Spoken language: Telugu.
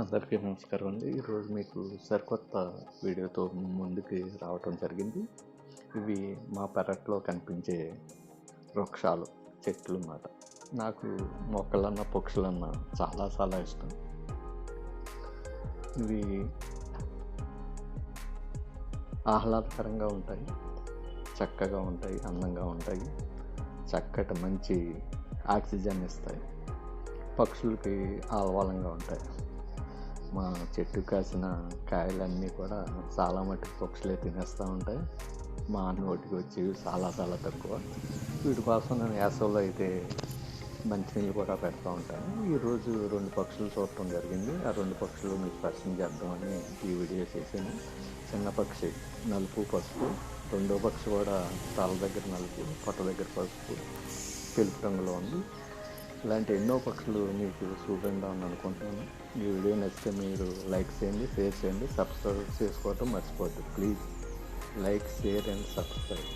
అందరికీ నమస్కారం అండి. ఈరోజు మీకు సరికొత్త వీడియోతో ముందుకి రావటం జరిగింది. ఇవి మా పెరట్లో కనిపించే వృక్షాలు చెట్లు అన్నమాట. నాకు మొక్కలన్నా పక్షులన్నా చాలా చాలా ఇష్టం. ఇవి ఆహ్లాదకరంగా ఉంటాయి చక్కగా ఉంటాయి అందంగా ఉంటాయి చక్కటి మంచి ఆక్సిజన్ ఇస్తాయి పక్షులకి ఆహ్వాలంగా ఉంటాయి. మా చెట్టు కాసిన కాయలన్నీ కూడా చాలా మట్టుకు పక్షులే తినేస్తూ ఉంటాయి. మా నోటికి వచ్చి చాలా చాలా తక్కువ. వీటి కోసం నేను వేసవిలో అయితే మంచినీళ్ళు కూడా పెడతా ఉంటాను. ఈరోజు రెండు పక్షులు చూడటం జరిగింది. ఆ రెండు పక్షులు మీకు పరిచయం చేద్దామని ఈ వీడియో చేశాను. చిన్న పక్షి నలుపు పసుపు. రెండో పక్షి కూడా తల దగ్గర నలుపు పొట్ట దగ్గర పసుపు తెలుపు రంగులో ఉంది. ఇలాంటి ఎన్నో పక్షులు మీకు చూపిందామని అనుకుంటున్నాను. ఈ వీడియో నచ్చితే మీరు లైక్ చేయండి షేర్ చేయండి సబ్స్క్రైబ్ చేసుకోవటం మర్చిపోవద్దు. Please like share and subscribe.